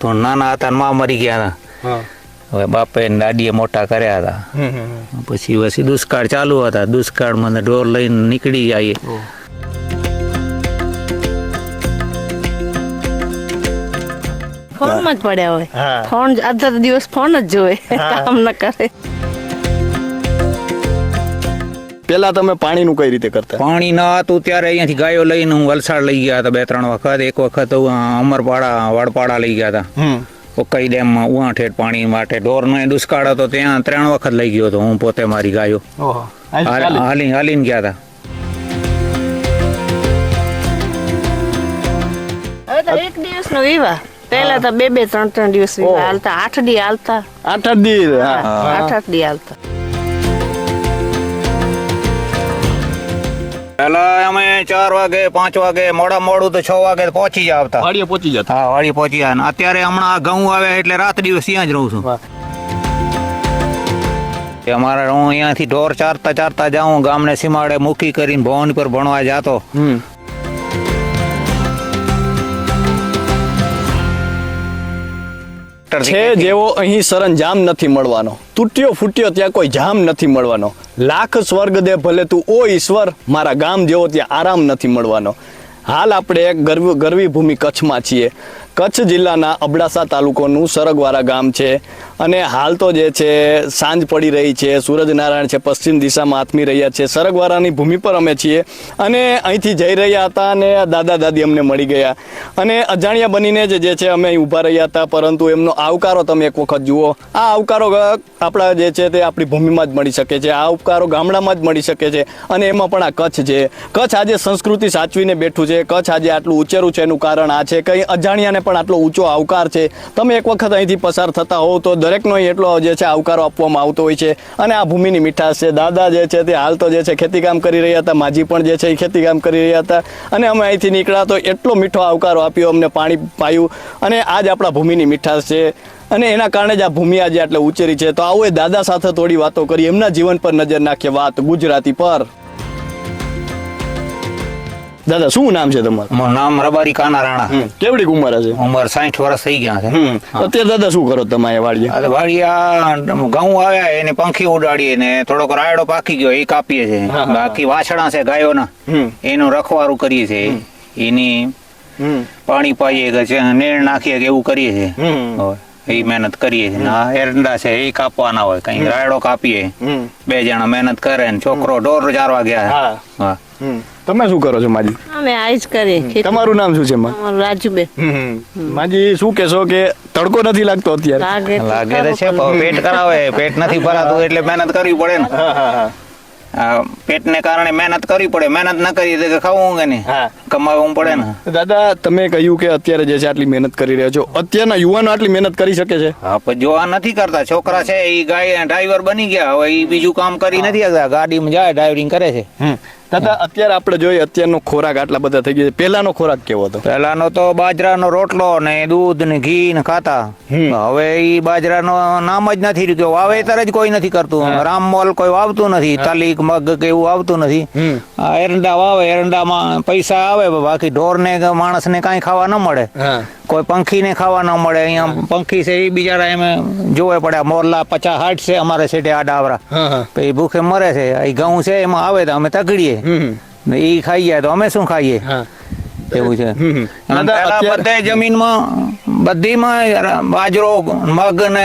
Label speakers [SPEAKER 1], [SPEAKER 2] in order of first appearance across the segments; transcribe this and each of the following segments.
[SPEAKER 1] તો નાના હતા ને માં મરી ગયા હતા. હવે બાપે ને દાદીએ મોટા કર્યા હતા. પછી પછી દુષ્કાળ ચાલુ હતા. દુષ્કાળમાં મને ઢોર લઈને નીકળી જઈએ
[SPEAKER 2] ફોનમાં જ પડ્યા હોય. ફોન અડધા દિવસ ફોન જ જોવે. કામ ન કરે.
[SPEAKER 3] પેલા તમે પાણીનું કઈ રીતે કરતા?
[SPEAKER 1] પાણી ન હતું ત્યારે અહીંયાથી ગાયો લઈને હું વલસાડ લઈ ગયા હતા બે ત્રણ વખત. એક વખત અમરપાડા વડપાડા લઈ ગયા હતા. કઈ ડેમમાં ઉવા ઠેઠ પાણી માટે ઢોરનો દુષ્કાળ હતો ત્યાં ત્રણ વખત લઈ ગયો હતો હું પોતે મારી ગાયો. હાલી હાલીને ગયા હતા.
[SPEAKER 2] હવે તો એક દિવસ નો વિવાહ. પહેલા તો બે બે ત્રણ ત્રણ દિવસ વિવાહ હાલતા. આઠ દી હાલતા.
[SPEAKER 3] આઠ આઠ દી
[SPEAKER 2] આઠ આઠ દી હાલતા.
[SPEAKER 1] પેલા અમે ચાર વાગે પાંચ વાગે મોડા મોડું તો છ વાગે પહોંચી જ આવતા.
[SPEAKER 3] વાડીએ પહોંચી જતા
[SPEAKER 1] હા વાડીએ પહોંચી જાય અત્યારે હમણાં આ ઘઉં આવે એટલે રાત દિવસ ત્યાં જ રહું છું. કે અમારે હું અહીંયાથી ઢોર ચારતા ચારતા જાઉં ગામને સીમાડે મૂકી કરીને ભવન પર ભણવા જાતો.
[SPEAKER 3] હમ છે જેવો અહીં સરંજામ નથી મળવાનો. તૂટ્યો ફૂટ્યો ત્યાં કોઈ જામ નથી મળવાનો. લાખ સ્વર્ગ દે ભલે તું ઓ ઈશ્વર મારા ગામ જેવો ત્યાં આરામ નથી મળવાનો. હાલ આપણે એક ગર્વ ગરવી ભૂમિ કચ્છમાં છીએ. કચ્છ જિલ્લાના અબડાસા તાલુકોનું સરગવારા ગામ છે. અને હાલ તો જે છે, સાંજ પડી રહી છે. સૂરજનારાયણ છે, પશ્ચિમ દિશામાં આથમી રહ્યા છે. સરગવારાની ભૂમિ પર અમે છીએ અને અહીંથી જઈ રહ્યા હતા અને દાદા દાદી અમને મળી ગયા. અને અજાણ્યા બનીને જ જે છે, અમે અહીં ઊભા રહ્યા હતા. પરંતુ એમનો આવકારો તમે એક વખત જુઓ. આ આવકારો આપણા જે છે, તે આપણી ભૂમિમાં જ મળી શકે છે. આ આવકારો ગામડામાં જ મળી શકે છે. અને એમાં પણ આ કચ્છ છે. કચ્છ આજે સંસ્કૃતિ સાચવીને બેઠું છે. કચ્છ આજે આટલું ઉચેરું છે. એનું કારણ આ છે. કંઈ અજાણ્યાને પણ આટલો ઊંચો આવકાર છે. તમે એક વખત અહીંથી પસાર થતા હોવ તો દરેકનો એટલો જે છે આવકારો આપવામાં આવતો હોય છે. અને આ ભૂમિની મીઠાશ છે. દાદા જે છે તે હાલ તો જે છે ખેતીકામ કરી રહ્યા હતા. માજી પણ જે છે એ ખેતીકામ કરી રહ્યા હતા. અને અમે અહીંથી નીકળ્યા તો એટલો મીઠો આવકારો આપ્યો, અમને પાણી પાયું. અને આ જ આપણા ભૂમિની મીઠાશ છે. અને એના કારણે જ આ ભૂમિ આજે આટલે ઉચેરી છે. તો આવો એ દાદા સાથે થોડી વાતો કરી એમના જીવન પર નજર નાખીએ. વાત ગુજરાતી પર. દાદા શું નામ છે તમારું?
[SPEAKER 1] મારું નામ રબારી કાના રાણા.
[SPEAKER 3] કેવડી ઉંમર હશે?
[SPEAKER 1] ઉંમર સાઠ વર્ષ થઈ ગયા છે.
[SPEAKER 3] અત્યારે દાદા શું કરો તમારે વાડીએ?
[SPEAKER 1] આ ઘઉં આવ્યા એને પંખી ઉડાડીએ ને થોડોક રાયડો પાકી ગયો એ કાપીએ છે. બાકી વાછડા છે ગાયોના. એનું રખવારું કરીએ છે. એની પાણી પાઈએ છે નેણ નાખીએ કે એવું કરીએ છે. એ મહેનત કરીએ છીએ ને આ એરંડા છે એ કાપવાના હોય. કઈ રાયડો કાપીએ. બે જણા મહેનત કરે ને છોકરો ઢોર ચારવા ગયા.
[SPEAKER 3] હા. તમે શું કરો છો માજી?
[SPEAKER 2] અમે આજ કરીએ
[SPEAKER 3] તમારું નામ શું છે માં?
[SPEAKER 2] રાજુબેન.
[SPEAKER 3] માજી શું કહેશો કે તડકો નથી લાગતો અત્યારે?
[SPEAKER 2] લાગે તો
[SPEAKER 1] લાગે છે પેટ કરાવે પેટ નથી ભરાતું એટલે મહેનત કરવી પડે ને. પેટને કારણે મહેનત કરવી પડે. મહેનત ન કરીએ તો ખાવું કે નહીં?
[SPEAKER 3] હા.
[SPEAKER 1] કમાવવું પડે ને.
[SPEAKER 3] દાદા તમે કહ્યું કે અત્યારે જે છે આટલી મહેનત કરી રહ્યા છો. અત્યારના યુવાનો આટલી મહેનત કરી શકે છે?
[SPEAKER 1] હા પણ જો આ નથી કરતા. છોકરા છે એ ગાય ડ્રાઈવર બની ગયા. હવે એ બીજું કામ કરી નથી ગાડીમાં જાય ડ્રાઇવિંગ કરે છે.
[SPEAKER 3] દાદા અત્યારે આપણે જોઈએ અત્યારનો ખોરાક આટલા બધા થઈ ગયા પહેલાનો ખોરાક કેવો હતો?
[SPEAKER 1] પહેલાનો તો બાજરાનો રોટલો ને દૂધ ને ઘી ને ખાતા. હવે ઈ બાજરાનો નામ જ નથી રહ્યું. વાવેતર જ કોઈ નથી કરતું. રામમોલ કોઈ વાવતું નથી. તાલીક મગ કે એવું આવતું નથી. આ એરંડા વાવે એરંડામાં પૈસા આવે બાકી ઢોર ને માણસ ને કાંઈ ખાવા ન મળે. કોઈ પંખીને ખાવા ન મળે. અહીંયા પંખી છે એ બિચારા એમ જોવે પડે મોરલા પચાસ હાઠ છે અમારે સેટે આ ડાવરા તો એ ભૂખે મરે છે. એ ઘઉં છે એમાં આવે તો અમે તગડીએ. ને એ ખાઈ જાય તો અમે શું ખાઈએ? એવું છે. બધે જમીનમાં બધીમાં બાજરો મગ ને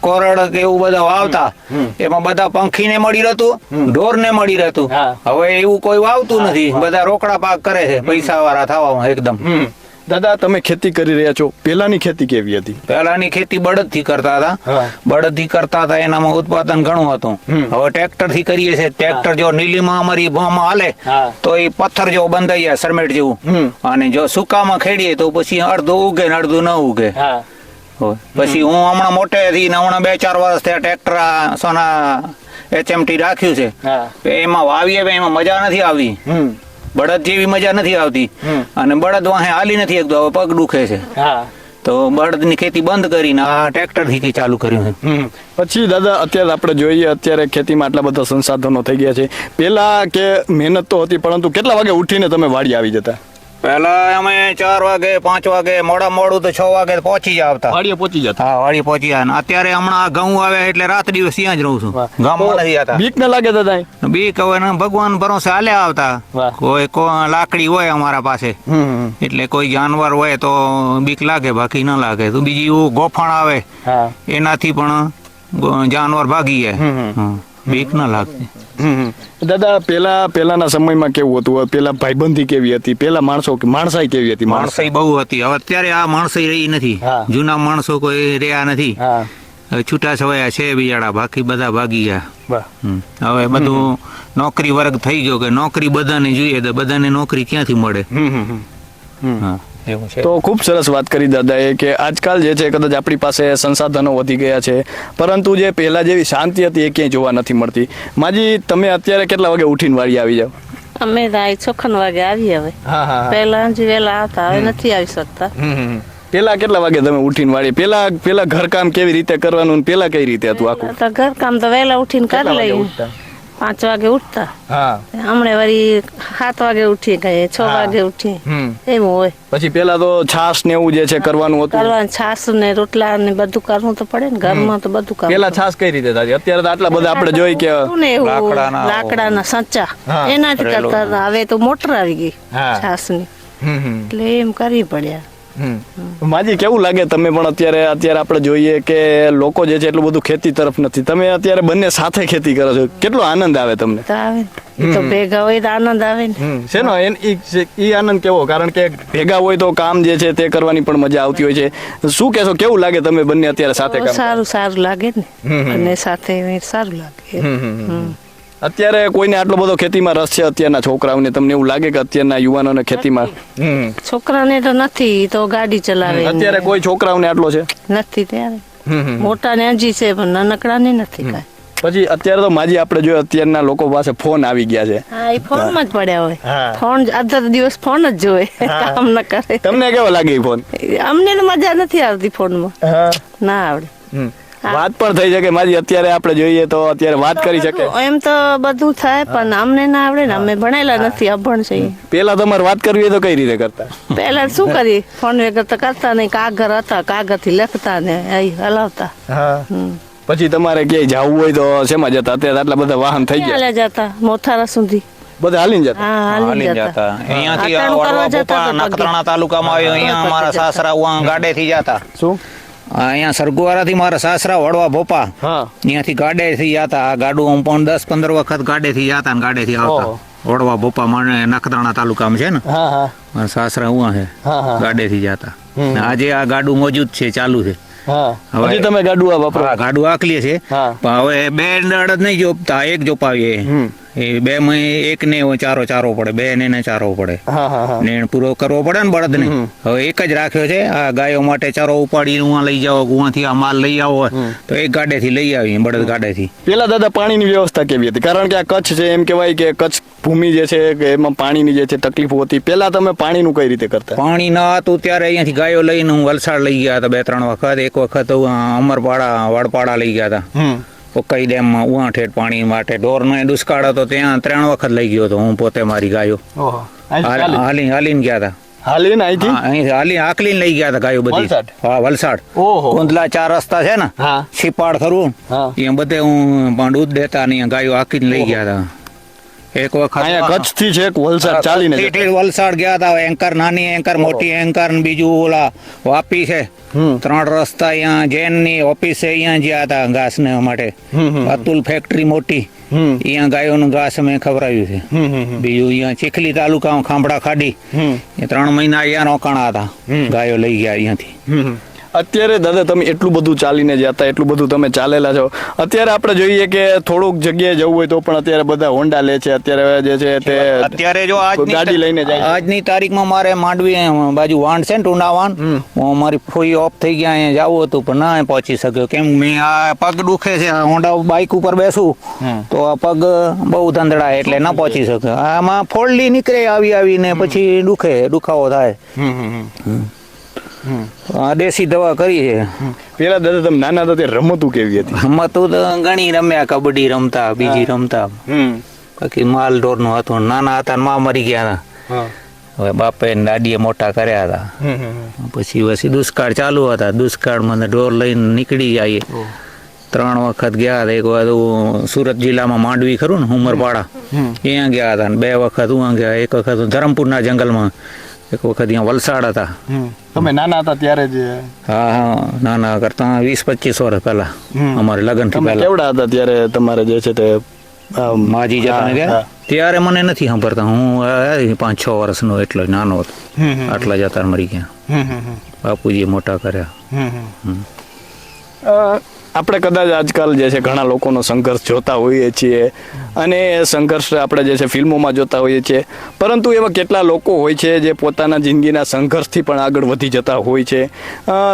[SPEAKER 1] કોરડ કે એવું બધા વાવતા. એમાં બધા પંખી ને મળી રહેતું ઢોર ને મળી રહેતું. હવે એવું કોઈ વાવતું નથી. બધા રોકડા પાક કરે છે પૈસા વાળા થવામાં એકદમ.
[SPEAKER 3] દાદા તમે ખેતી કરી રહ્યા છો. પહેલાની ખેતી કેવી હતી?
[SPEAKER 1] પહેલાની ખેતી બળદથી કરતા હતા. બળદથી કરતા હતા એનામાં ઉત્પાદન ઘણું હતું. હવે ટ્રેક્ટરથી કરીએ છીએ. ટ્રેક્ટર જો નીલીમાં અમારી ભામાં હાલે તો એ પથ્થર જેવો બંધાઈ જાય સરમેટ જેવું. અને જો સુકામાં ખેડીએ તો પછી અડધું ઉગે ને અડધું ન ઉગે. પછી હું હમણાં મોટેથી ને હમણાં બે ચાર વર્ષ થયા ટ્રેક્ટર સોના એચએમટી રાખ્યું છે. એમાં વાવીએ એમાં મજા નથી આવી
[SPEAKER 3] હમ.
[SPEAKER 1] બળદ જેવી મજા નથી આવતી. અને બળદ વાહે હાલી નથી એકદમ હવે પગ દુખે છે.
[SPEAKER 3] હા.
[SPEAKER 1] તો બળદની ખેતી બંધ કરીને આ ટ્રેક્ટરથી ચાલુ કર્યું છે.
[SPEAKER 3] પછી દાદા અત્યારે આપણે જોઈએ અત્યારે ખેતીમાં આટલા બધા સંસાધનો થઈ ગયા છે. પેલા કે મહેનત તો હતી પરંતુ કેટલા વાગે ઉઠીને તમે વાડી આવી જતા?
[SPEAKER 1] પેલા અમે ચાર વાગે પાંચ વાગે મોડા મોડું તો છ વાગે પહોંચી જ આવતા.
[SPEAKER 3] વાડીએ પહોંચી જતા
[SPEAKER 1] હા વાળી પહોંચી જાય અત્યારે હમણાં ઘઉં આવે એટલે રાત દિવસ ત્યાં જ રહું છું. ગામમાં નથી જતા.
[SPEAKER 3] બીક ન લાગે દાદા
[SPEAKER 1] બીક હવે ભગવાન ભરોસે હાલ્યા આવતા. કોઈ કો લાકડી હોય અમારા પાસે. એટલે કોઈ જાનવર હોય તો બીક લાગે બાકી ન લાગે. તો બીજી ગોફણ આવે એનાથી પણ જાનવર ભાગી જાય. બીક ન લાગતી.
[SPEAKER 3] દાદા પેલા પેલાના સમયમાં કેવું હતું? પેલા ભાઈબંધી કેવી હતી? પેલા માણસો માણસાઈ કેવી હતી
[SPEAKER 1] માણસાઈ બહુ હતી. હવે અત્યારે આ માણસાઈ રહી નથી. જૂના માણસો કોઈ રહ્યા નથી. છૂટા છવાયા છે બિયાડા બાકી બધા ભાગી ગયા. હવે બધું નોકરી વર્ગ થઈ ગયો કે નોકરી બધાને જોઈએ તો બધાને નોકરી ક્યાંથી મળે?
[SPEAKER 3] હમ હમ હમ. હમ.
[SPEAKER 1] હા. એવું છે.
[SPEAKER 3] તો ખૂબ સરસ વાત કરી દાદાએ કે આજકાલ જે છે કદાચ આપણી પાસે સંસાધનો વધી ગયા છે પરંતુ જે પહેલા જેવી શાંતિ હતી એ ક્યાંય જોવા નથી મળતી. માજી તમે અત્યારે કેટલા વાગે ઉઠીને વાળી આવી જાવ
[SPEAKER 2] અમે તો છોખન વાગે આવી હવે.
[SPEAKER 3] હા હા
[SPEAKER 2] પહેલા જે વહેલા આવતા હવે નથી આવી શકતા.
[SPEAKER 3] પેલા કેટલા વાગે તમે ઉઠીને વાળી પેલા પેલા ઘરકામ કેવી રીતે કરવાનું પેલા કઈ રીતે હતું આખું?
[SPEAKER 2] ઘરકામ ઘર કામ તો વહેલા ઉઠીને કરી લઈએ? પાંચ વાગે ઉઠતા.
[SPEAKER 3] હા.
[SPEAKER 2] હમણે વળી સાત વાગે ઉઠી ગયે છ વાગે ઉઠી.
[SPEAKER 3] એમ
[SPEAKER 2] એવું હોય.
[SPEAKER 3] પછી પેલા તો છાસ ને એવું જે છે કરવાનું હતું?
[SPEAKER 2] કરવાનું છાસ ને રોટલા ને બધું કરવું તો પડે ને ઘરમાં તો બધું કરવું
[SPEAKER 3] પેલા છાસ કઈ રીતે થતી? અત્યારે તો આટલા બધા આપણે જોઈ કે
[SPEAKER 2] લાકડા ના એવું
[SPEAKER 1] લાકડાના
[SPEAKER 2] લાકડાના સંચા. એનાથી કરતા હવે તો મોટર આવી ગઈ
[SPEAKER 3] છાસ
[SPEAKER 2] છાસની.
[SPEAKER 3] હમ હમ.
[SPEAKER 2] એટલે એમ કરવી પડ્યા.
[SPEAKER 3] માજી કેવું લાગે તમે પણ અત્યારે અત્યારે આપણે જોઈએ કે લોકો જે છે એટલું બધું ખેતી તરફ નથી. તમે અત્યારે બંને સાથે ખેતી કરો છો. કેટલો આનંદ આવે તમને?
[SPEAKER 2] તો ને. એ ભેગા હોય તો આનંદ આવે ને.
[SPEAKER 3] છે- ઈ આનંદ કેવો? કારણ કે ભેગા હોય તો કામ જે છે તે કરવાની પણ મજા આવતી હોય છે. શું કહેશો કેવું લાગે તમે બંને અત્યારે સાથે કામ
[SPEAKER 2] સારું સારું લાગે ને. અને સાથે સારું લાગે.
[SPEAKER 3] હમ, હમ, હમ. અત્યારે કોઈને આટલો બધો ખેતીમાં રસ છે અત્યારના છોકરાઓને? તમને એવું લાગે કે અત્યારના યુવાનોને ખેતીમાં.
[SPEAKER 2] છોકરાને તો નથી તો ગાડી ચલાવે
[SPEAKER 3] અત્યારે કોઈ છોકરાઓને આટલો છે?
[SPEAKER 2] નથી ત્યારે.
[SPEAKER 3] હમ, હમ.
[SPEAKER 2] ને હજી છે પણ નાનકડાને નથી કાંઈ.
[SPEAKER 3] પછી અત્યારે તો માજી આપણે જોઈએ અત્યારના લોકો પાસે ફોન આવી ગયા છે.
[SPEAKER 2] હા એ ફોનમાં જ પડ્યા હોય. ફોન આધા દિવસ ફોન જ જોવે કામ ન કરે.
[SPEAKER 3] તમને કેવો લાગે ફોન?
[SPEAKER 2] અમને તો મજા નથી આવતી ફોનમાં. ના આવડે.
[SPEAKER 3] વાત પણ થઈ શકે. મારી અત્યારે આપણે જોઈએ તો અત્યારે વાત કરી શકે.
[SPEAKER 2] એમ તો બધું થાય પણ અમને ના આવડે ને અમે ભણેલા નથી અભણ છે
[SPEAKER 3] પેલા તમારે વાત કરવી હોય તો કઈ રીતે કરતા?
[SPEAKER 2] પેલા શું કરી ફોન વગર તો કરતા નહીં. કાગર હતા કાગરથી લખતા ને હલાવતા.
[SPEAKER 3] પછી તમારે ક્યાંય જવું હોય તો શેમાં જતા? અત્યારે આટલા બધા વાહન થઈ ગયા.
[SPEAKER 2] જતા? મોથારા સુધી.
[SPEAKER 3] બધા હાલીને જતા?
[SPEAKER 2] હાલીને
[SPEAKER 1] હાલી
[SPEAKER 2] હાલી
[SPEAKER 1] જતા. અહીંયાથી વડવા ભોપા નખત્રાણા તાલુકામાં આવ્યો અહીંયા અમારા સાસરા ઉવા ગાડેથી જતા.
[SPEAKER 3] શું?
[SPEAKER 1] અહીંયા સરગુવારાથી મારા સાસરા વડવા ભોપા.
[SPEAKER 3] હા.
[SPEAKER 1] ગાડે થી જતા આ ગાડું હું પણ દસ પંદર વખત ગાડેથી જતા ને ગાડેથી આવતા. વડવા ભોપા મને નખત્રાણા તાલુકામાં છે ને? મારા સાસરા ઉવા છે
[SPEAKER 3] ગાડે થી
[SPEAKER 1] ગાડેથી
[SPEAKER 3] હમ.
[SPEAKER 1] આજે આ ગાડું મોજૂદ છે ચાલુ છે. હવે-
[SPEAKER 3] તમે ગાડું વાપરો.
[SPEAKER 1] હા, ગાડું આકલીએ છે. પણ હવે બે નળ જ નહીં જોપતા એક જોપાવીએ. એ બે માં એક ને ચારો ચારો પડે બે ને ચારો પડે. નેણ પૂરો કરવો પડે ને બળદ ને હવે એક જ રાખ્યો છે આ ગાયો માટે ચારો ઉપાડી ઉવા લઈ જાઓ ઉવાથી આ માલ લઈ આવો તો એક ગાડે થી લઈ આવી બળદ ગાડેથી.
[SPEAKER 3] પેલા દાદા પાણીની વ્યવસ્થા કેવી હતી? કારણ કે આ કચ્છ છે એમ કહેવાય કે કચ્છ ભૂમિ જે છે કે એમાં પાણીની જે છે તકલીફો હતી. પેલા તમે પાણીનું કઈ રીતે કરતા?
[SPEAKER 1] પાણી ના હતું ત્યારે અહીંયાથી ગાયો લઈને હું વલસાડ લઈ ગયા હતા બે ત્રણ વખત. એક વખત અમરપાડા વડપાડા લઈ ગયા હતા. ઉકાઈ ડેમમાં ઉવા ઠેઠ પાણી માટે ઢોરનો એ દુષ્કાળ હતો ત્યાં ત્રણ વખત લઈ ગયો હતો હું પોતે મારી ગાયો. હાલ- હાલી. હાલીને ગયા હતા
[SPEAKER 3] હાલી ને અહીંથી
[SPEAKER 1] અહીંથી હાલી આકલીને લઈ ગયા હતા ગાયો બધી.
[SPEAKER 3] વલસાડ?
[SPEAKER 1] હા વલસાડ. કુંદલા ચાર રસ્તા છે ને
[SPEAKER 3] હા.
[SPEAKER 1] છીપાડ ખરું. એ બધે હું પણ દૂધ દેતા ને ગાયો આકીને લઈ ગયા હતા એક વખત
[SPEAKER 3] અહીંયા કચ્છથી છે વલસાડ ચાલીને
[SPEAKER 1] વલસાડ ગયા હતા એન્કર નાની એન્કર મોટી એન્કર ને બીજું ઓલા વાપી છે. ત્રણ રસ્તા અહીંયા જૈનની ઓફિસે અહીંયા ગયા હતા ઘાસ ને માટે. અતુલ ફેક્ટરી મોટી. અહીંયા ગાયોનું ઘાસ અમે ખવડાવ્યું છે. બીજું અહીંયા ચીખલી તાલુકા ખાંભડા ખાડી. એ ત્રણ મહિના અહીંયા રોકાણા હતા. ગાયો લઈ ગયા અહીંયાથી.
[SPEAKER 3] અત્યારે દાદા તમે એટલું બધું ચાલીને જતા એટલું બધું તમે ચાલેલા છો. અત્યારે આપણે જોઈએ કે થોડુંક જગ્યાએ જવું હોય તો પણ અત્યારે બધા હોન્ડા લે છે અત્યારે જે છે તે
[SPEAKER 1] અત્યારે જો આજ
[SPEAKER 3] ગાડી લઈને જાય.
[SPEAKER 1] આજની તારીખમાં મારે માંડવી બાજુ વાંડ છે ને ટુંડાવાન? હું મારી ફોઈ ઓફ થઈ ગયા અહીંયા જવું હતું પણ ના પહોંચી શક્યો. કેમ મેં આ પગ દુખે છે હોન્ડા બાઇક ઉપર બેસું તો આ પગ બહુ ધંધડા એટલે ના પહોંચી શક્યો. આમાં ફોડલી નીકળે આવી આવીને પછી દુખે દુખાવો થાય. આ દેશી દવા કરી છે.
[SPEAKER 3] પેલા દાદા તમે નાના હતા ત્યારે રમતું કેવી હતી?
[SPEAKER 1] રમતું તો ઘણી રમ્યા કબડ્ડી રમતા બીજી રમતા. બાકી માલ ઢોરનું હતું નાના હતા ને મા મરી ગયા હતા. હવે બાપે ને દાદીએ મોટા કર્યા હતા. પછી પછી દુષ્કાળ ચાલુ હતા. દુષ્કાળમાં મને ઢોર લઈને નીકળી જઈએ ત્રણ વખત ગયા હતા. એક વખત સુરત જિલ્લામાં માંડવી ખરું ને ઉમરપાડા. ત્યાં ગયા હતા બે વખત હું ગયા. એક વખત ધરમપુરના જંગલમાં. એક વખત અહીંયા વલસાડ હતા.
[SPEAKER 3] તમે નાના હતા ત્યારે જ
[SPEAKER 1] હા હા. ના ના કરતા વીસ પચીસ વર્ષ પહેલા. અમારે
[SPEAKER 3] લગ્નથી
[SPEAKER 1] પહેલા.
[SPEAKER 3] કેવડા હતા ત્યારે તમારે જે છે તે
[SPEAKER 1] માજી જતા ગયા? ત્યારે મને નથી સાંભળતા. હું પાંચ છ વર્ષનો એટલો નાનો હતો. આટલા જતા મરી ગયા. બાપુજીએ મોટા કર્યા.
[SPEAKER 3] આપણે કદાચ આજકાલ જે છે ઘણા લોકોનો સંઘર્ષ જોતા હોઈએ છીએ અને એ સંઘર્ષ આપણે જે છે ફિલ્મોમાં જોતા હોઈએ છીએ. પરંતુ એવા કેટલા લોકો હોય છે જે પોતાના જિંદગીના સંઘર્ષથી પણ આગળ વધી જતા હોય છે.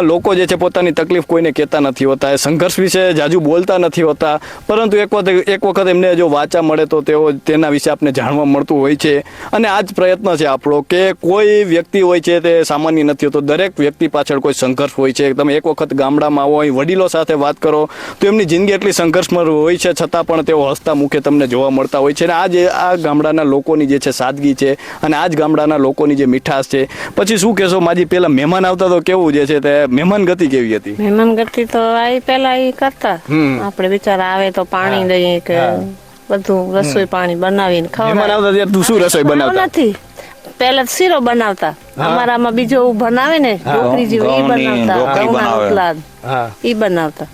[SPEAKER 3] લોકો જે છે પોતાની તકલીફ કોઈને કહેતા નથી હોતા, એ સંઘર્ષ વિશે જાજુ બોલતા નથી હોતા. પરંતુ એક વખત એક વખત એમને જો વાચા મળે તો તેઓ તેના વિશે આપણે જાણવા મળતું હોય છે. અને આ જ પ્રયત્ન છે આપણો કે કોઈ વ્યક્તિ હોય છે તે સામાન્ય નથી હોતો. દરેક વ્યક્તિ પાછળ કોઈ સંઘર્ષ હોય છે. તમે એક વખત ગામડામાં આવો વડીલો સાથે વાત કરો તો એમની જિંદગી એટલી સંઘર્ષમાં હોય છે છતાં પણ તેઓ હસતા મુખે તમને જોવા મળતા હોય છે. અને આ જે આ ગામડાના લોકોની જે છે સાદગી છે અને આ જ ગામડાના લોકોની જે મીઠાશ છે. પછી શું કહેશો માજી પેલા મહેમાન આવતા તો કેવું જે છે તે મહેમાન ગતિ કેવી હતી?
[SPEAKER 2] મહેમાન ગતિ તો આ પેલા એ કરતા. આપણે બિચારા આવે તો પાણી દઈએ કે બધું રસોઈ પાણી બનાવીને
[SPEAKER 3] મહેમાન આવતા તું શું રસોઈ બનાવતા?
[SPEAKER 2] નથી. પેલા તો શીરો બનાવતા. અમારામાં બીજો બનાવે ને ઢોકરી જેવું ઈ બનાવતા. ઘઉંના રોટલા
[SPEAKER 3] હા.
[SPEAKER 2] ઈ બનાવતા.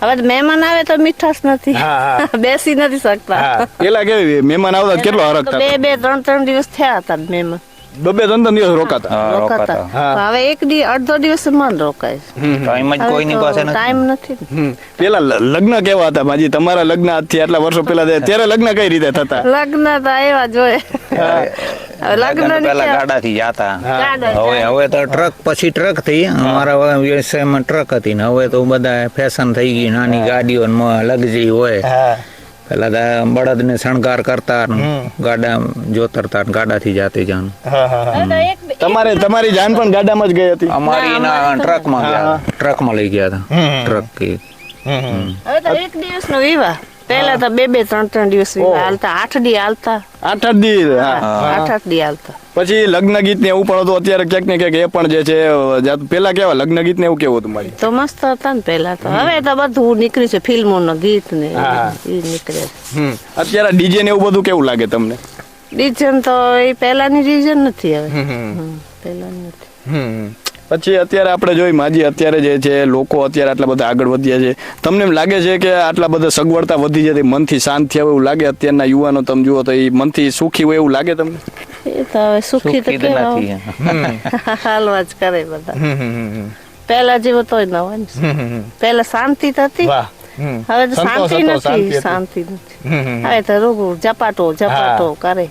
[SPEAKER 2] હવે મહેમાન આવે તો મીઠાશ નથી. બેસી નથી શકતા.
[SPEAKER 3] પેલા કેવી મહેમાન આવતા કેટલો હરખ
[SPEAKER 2] બે બે ત્રણ ત્રણ દિવસ થયા હતા મહેમાન.
[SPEAKER 3] બબે ત્રણ ત્રણ દિવસ રોકાતા?
[SPEAKER 2] રોકાતા. હવે એક દી અડધો દિવસમાં રોકાય
[SPEAKER 1] ટાઈમ જ કોઈની પાસે નથી.
[SPEAKER 2] ટાઈમ નથી.
[SPEAKER 3] પેલા લગ્ન કેવા હતા માજી? તમારા લગ્ન આજથી આટલા વર્ષો પેલા ત્યારે લગ્ન કઈ રીતે થતા?
[SPEAKER 2] લગ્ન તો આવ્યા જોઈએ
[SPEAKER 1] જાતા
[SPEAKER 2] ગાડા
[SPEAKER 1] હવે હવે તો ટ્રક પછી ટ્રક થઈ અમારા વ્યવસાયમાં ટ્રક હતી ને હવે તો બધા ફેશન થઈ ગઈ. નાની ગાડીઓ લગઝરી હોય. પેલા તો બળદ ને શણગાર કરતા ગાડા જોતરતા ને ગાડાથી જાતે જાન
[SPEAKER 3] તમારે તમારી જાન પણ ગાડામાં જ ગઈ હતી?
[SPEAKER 1] અમારી ટ્રક ટ્રકમાં ટ્રક ટ્રકમાં લઈ ગયા હતા ટ્રક
[SPEAKER 2] હવે તો એક દિવસ નો વિવાહ. પેલા તો બે બે ત્રણ ત્રણ દિવસ હાલતા. આઠ દી હાલતા.
[SPEAKER 3] આઠ આઠ દી
[SPEAKER 2] આઠ આઠ દી હાલતા.
[SPEAKER 3] પછી લગ્ન ગીત ને એવું પણ હતું. અત્યારે ક્યાંક ને ક્યાંક એ પણ જે છે પેલા કેવા લગ્ન ગીત ને એવું કેવું તમારી
[SPEAKER 2] તો મસ્ત હતા ને પેલા તો. હવે તો બધું નીકળ્યું છે ફિલ્મો નો ગીત ને એ નીકળે
[SPEAKER 3] અત્યારે ડીજે ને એવું બધું કેવું લાગે તમને?
[SPEAKER 2] ડીજે તો એ પેલાની ડીજે નથી હવે. હમ, પેલાની નથી.
[SPEAKER 3] પછી અત્યારે આપણે જોઈ માજી અત્યારે જે છે લોકો અત્યારે આટલા બધા આગળ વધ્યા છે. તમને એમ લાગે છે કે આટલા બધા સગવડતા વધી છે મનથી શાંત થયા એવું લાગે? અત્યારના યુવાનો તમે જુઓ તો એ મનથી સુખી હોય એવું લાગે તમને?
[SPEAKER 2] એ તો હવે સુખી તો કેવા હાલવા જ કરે બધા. પેલા જેવો તોય ન હોય પહેલા શાંતિ થતી હતી.
[SPEAKER 3] વાહ.
[SPEAKER 2] હવે તો શાંતિ નથી શાંતિ નથી. હવે તો રૂબરૂ ઝપાટો ઝપાટો કરે.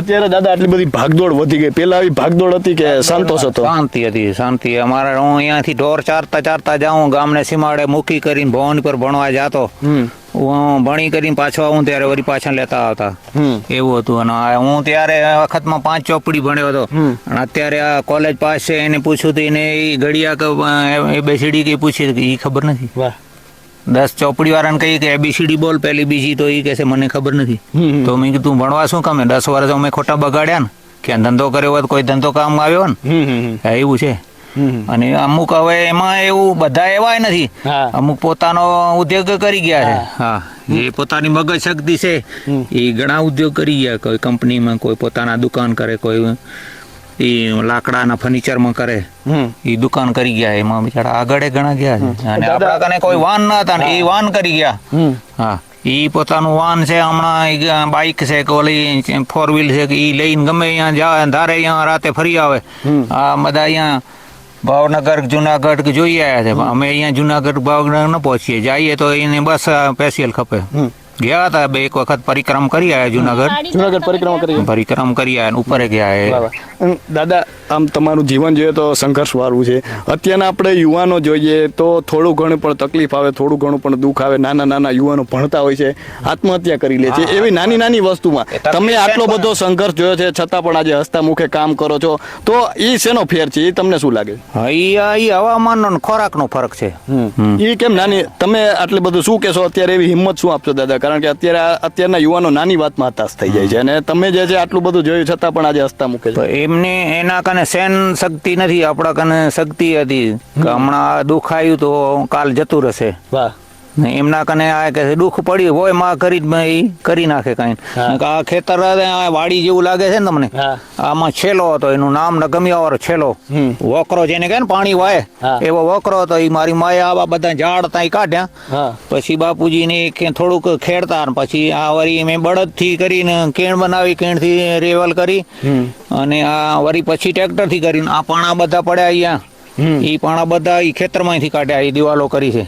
[SPEAKER 3] અત્યારે દાદા આટલી બધી ભાગદોડ વધી ગઈ. પેલા આવી ભાગદોડ હતી કે સંતોષ હતો?
[SPEAKER 1] શાંતિ હતી શાંતિ. અમારે હું અહીંયાથી ઢોર ચારતા ચારતા જાઉં ગામને સીમાડે મૂકી કરીને ભવન પર ભણવા જાતો. હું ભણી કરીને પાછો આવું ત્યારે વળી પાછા લેતા આવતા. એવું હતું. અને હું ત્યારે આ વખતમાં પાંચ ચોપડી ભણ્યો હતો. અને અત્યારે આ કોલેજ પાસ છે એને પૂછ્યું હતું એને એ ઘડિયા કે એબીસીડી કે પૂછી કે એ ખબર નથી.
[SPEAKER 3] વાહ.
[SPEAKER 1] દસ ચોપડી વાળાને કહીએ કે એબીસીડી બોલ પેલી બીજી તો એ કહેશે મને ખબર નથી. તો મેં કીધું ભણવા શું કામે? દસ વર્ષ અમે ખોટા બગાડ્યા ને કે ધંધો કર્યો હોય કોઈ ધંધો કામ આવ્યો ને. એવું છે. અને અમુક હવે એમાં એવું બધા એવાય નથી. અમુક પોતાનો ઉદ્યોગ કરી ગયા છે. હા. જે પોતાની મગજ શક્તિ છે એ ઘણા ઉદ્યોગ કરી ગયા. કોઈ કંપનીમાં કોઈ પોતાના દુકાન કરે કોઈ એ લાકડાના ફર્નિચરમાં કરે. એ દુકાન કરી ગયા એમાં બિચારા. આગળ ઘણા ગયા છે. અને આપણા કને કોઈ વાન ના હતા ને એ વાન કરી ગયા. હા. ઈ પોતાનું વાન છે હમણાં બાઇક છે કે ઓલી ફોર વ્હીલ છે કે ઈ લઈને ગમે અહીંયા જાય ધારે અહીંયા રાતે ફરી આવે. આ બધા અહીંયા ભાવનગર જુનાગઢ જોઈ આવ્યા છે. અમે અહીંયા જુનાગઢ ભાવનગર ન પહોંચીએ. જઈએ તો એને બસ સ્પેશિયલ ખપે. ગયા હતા બે એક વખત પરિક્રમ કરી આવ્યા જુનાગઢ.
[SPEAKER 3] જુનાગઢ પરિક્રમા કરી
[SPEAKER 1] પરિક્રમ કરી આવ્યા ઉપર ગયા એ.
[SPEAKER 3] વાહ, વાહ. અમ, દાદા આમ તમારું જીવન જોઈએ તો સંઘર્ષ વાળું છે. અત્યારના આપણે યુવાનો જોઈએ તો થોડું ઘણું પણ તકલીફ આવે થોડું ઘણું પણ દુઃખ આવે. નાના નાના યુવાનો ભણતા હોય છે આત્મહત્યા કરી લે છે. એવી નાની નાની વસ્તુમાં. તમે આટલો બધો સંઘર્ષ જોયો છે છતાં પણ આજે હસતા મુખે કામ કરો છો. તો એ શેનો ફેર છે? એ તમને શું લાગે?
[SPEAKER 1] ઈ હવામાનનો ખોરાકનો ફરક છે.
[SPEAKER 3] એ કેમ નાની? તમે આટલું બધું શું કહેશો? અત્યારે એવી હિંમત શું આપશો દાદા? કારણ કે અત્યારે અત્યારના યુવાનો નાની વાતમાં હતાશ થઈ જાય છે. અને તમે જે છે આટલું બધું જોયું છતાં પણ આજે હસતા મૂકે
[SPEAKER 1] તો
[SPEAKER 3] છે.
[SPEAKER 1] એમને એના કને સહેન શક્તિ નથી આપણા કને શક્તિ હતી. કે હમણાં દુઃખ આવ્યું તો કાલ જતું રહેશે.
[SPEAKER 3] વાહ.
[SPEAKER 1] એમના કને આ કે દુઃખ પડ્યું હોયમાં કરી કરી નાખે કઈ. આ ખેતર વાડી જેવું લાગે છે ને તમને? આમાં છેલો હતો એનું નામ ન ગમ્યા વાળો છેલો. વોકરો જેને કહે ને પાણી વાય એવો વોકરો હતો એ મારી માએ આવા બધા ઝાડ ત્યાં કાઢ્યા. પછી બાપુજી કે થોડુંક ખેડતા પછી આ વળી મેં બળદથી કરીને કેણ બનાવી કેણથી રેવલ કરી. અને આ વળી પછી ટ્રેક્ટરથી કરીને આ પાણા બધા પડ્યા અહીંયા. એ પાણા બધા ઈ ખેતરમાંથી કાઢ્યા એ દિવાલો કરી છે.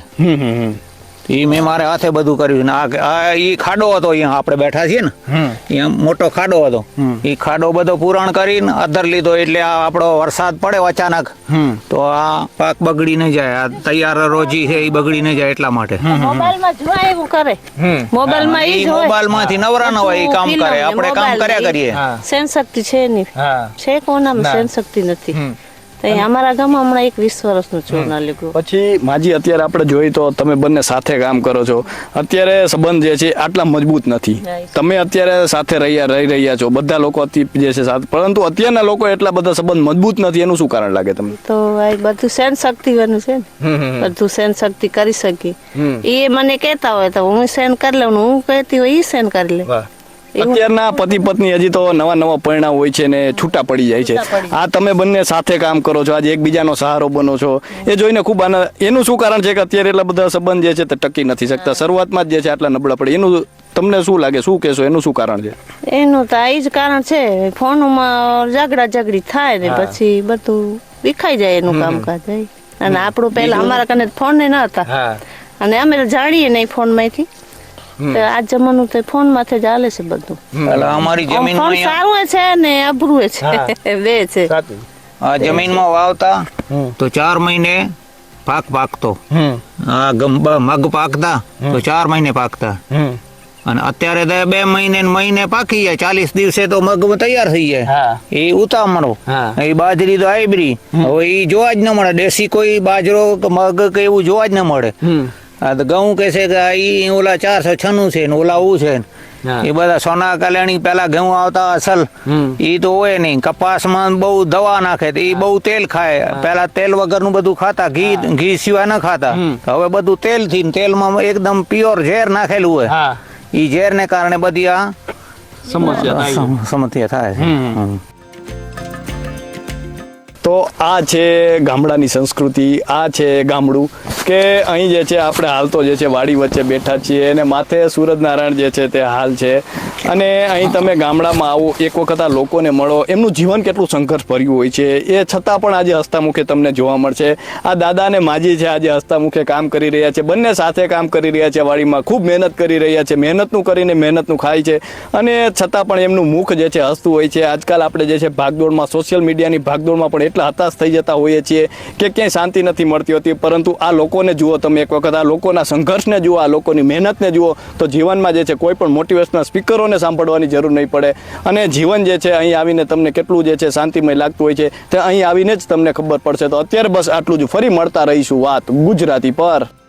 [SPEAKER 1] એ મેં મારે હાથે બધું કર્યું ને આ એ ખાડો હતો અહીંયા આપણે બેઠા છીએ ને અહીંયા મોટો ખાડો હતો. એ ખાડો બધો પૂરણ કરીને અધર લીધો એટલે આ આપણો વરસાદ પડે અચાનક.
[SPEAKER 3] હમ.
[SPEAKER 1] તો આ પાક બગડી ન જાય આ તૈયાર રોજી છે એ બગડી ન જાય એટલા માટે.
[SPEAKER 2] મોબાઈલમાં જોવાય એવું કરે.
[SPEAKER 3] હમ.
[SPEAKER 2] મોબાઈલમાં ઈ
[SPEAKER 1] ઈ
[SPEAKER 2] જ હોય.
[SPEAKER 1] મોબાઈલમાંથી નવરા ન હોય એ કામ કરે. આપણે કામ કર્યા કરીએ.
[SPEAKER 2] સેન શક્તિ છે નહીં છે કોનામાં સેન શક્તિ નથી.
[SPEAKER 3] હમ.
[SPEAKER 2] તો અમારા ગામમાં હમણાં એક વીસ વર્ષનું ચૂર્ણ લીધું
[SPEAKER 3] પછી માજી અત્યારે આપણે જોઈએ તો તમે બંને સાથે કામ કરો છો. અત્યારે સંબંધ જે છે આટલા મજબૂત નથી. તમે અત્યારે સાથે રહ્યા રહી રહ્યા છો. બધા લોકો જે છે સાથે. પરંતુ અત્યારના લોકો એટલા બધા સંબંધ મજબૂત નથી. એનું શું કારણ લાગે તમને?
[SPEAKER 2] તો આ બધું સહન શક્તિ વાનું છે ને. બધું સહન શક્તિ કરી શકી એ મને કહેતા હોય તો હું સહન કરી લઉં હું કહેતી હોય એ સહન કરી લે.
[SPEAKER 3] અત્યારના પતિ પત્ની હજી તો નવા નવા પરિણામ હોય છે ને છૂટા પડી જાય છે. આ તમે બંને સાથે કામ કરો છો આજે એકબીજાનો સહારો બનો છો. એ જોઈને ખૂબ આનંદ એનું શું કારણ છે કે અત્યારે એટલા બધા સંબંધ જે છે તે ટકી નથી શકતા. શરૂઆતમાં જ જે છે આટલા નબળા પડે. એનું તમને શું લાગે? શું કહેશો? એનું શું કારણ છે?
[SPEAKER 2] એનું તો આ જ કારણ છે. ફોનમાં ઝઘડા ઝઘડી થાય ને પછી બધું વિખાઈ જાય એનું કામકાજ અને આપણું પહેલા અમારા કને ફોન ન હતા અને અમે જાણીએ નહીં ફોનમાંથી આ જમાનું તો ફોન માથે જ હાલે છે બધું.
[SPEAKER 1] એટલે અમારી જમીન
[SPEAKER 2] ફોન સારું છે ને અભરું છે. બે છે.
[SPEAKER 1] આ જમીનમાં વાવતા તો ચાર મહિને પાક પાકતો. આ ગંબા મગ પાકતા તો ચાર મહિને પાકતા. અને અત્યારે તો બે મહિને મહિને પાકી જાય ચાલીસ દિવસે તો મગ તૈયાર થઈ જાય. એ ઉતામળો એ બાજરી તો આઈબરી હવે એ જોવા જ ન મળે. દેશી કોઈ બાજરો કે મગ કે એવું જોવા જ ન મળે. આ તો ઘઉં કે છે કે ઈ ઓલા ચારસો છન્નું છે ને ઓલા ઉ છે એ બધા સોના કલ્યાણી પેલા ઘઉં આવતા અસલ. ઈ તો હોય નહીં. કપાસમાં બહુ દવા નાખે એ બહુ તેલ ખાય. પેલા તેલ વગરનું બધું ખાતા ઘી ઘી સિવાય ન ખાતા. હવે બધું તેલથી તેલમાં એકદમ પ્યોર ઝેર નાખેલું હોય.
[SPEAKER 3] એ
[SPEAKER 1] ઈ ઝેર ને કારણે બધી આ
[SPEAKER 3] સમસ્યા થાય. તો આ છે ગામડાની સંસ્કૃતિ, આ છે ગામડું કે અહીં જે છે આપણે હાલ તો જે છે વાડી વચ્ચે બેઠા છીએ અને માથે સૂરજનારાયણ જે છે તે હાલ છે. અને અહીં તમે ગામડામાં આવો, એક વખત આ લોકોને મળો, એમનું જીવન કેટલું સંઘર્ષ ભર્યું હોય છે. એ છતાં પણ આજે હસ્તામુખે તમને જોવા મળશે. આ દાદા અને માજી છે આજે હસ્તામુખે કામ કરી રહ્યા છે, બંને સાથે કામ કરી રહ્યા છે વાડીમાં, ખૂબ મહેનત કરી રહ્યા છે, મહેનતનું કરીને મહેનતનું ખાય છે. અને છતાં પણ એમનું મુખ જે છે હસતું હોય છે. આજકાલ આપણે જે છે ભાગદોડમાં, સોશિયલ મીડિયાની ભાગદોડમાં પણ એટલા હતાશ થઈ જતા હોઈએ છીએ કે ક્યાંય શાંતિ નથી મળતી હોતી. પરંતુ આ લોકોને જુઓ તમે એક વખત, આ લોકોના સંઘર્ષને જુઓ, આ લોકોની મહેનતને જુઓ, તો જીવનમાં જે છે કોઈ પણ મોટિવેશનલ સ્પીકરોને સાંભળવાની જરૂર નહીં પડે. અને જીવન જે છે અહીં આવીને તમને કેટલું જે છે શાંતિમય લાગતું હોય છે, તે અહીં આવીને જ તમને ખબર પડશે. તો અત્યારે બસ આટલું જ. ફરી મળતા રહીશું વાત ગુજરાતી પર.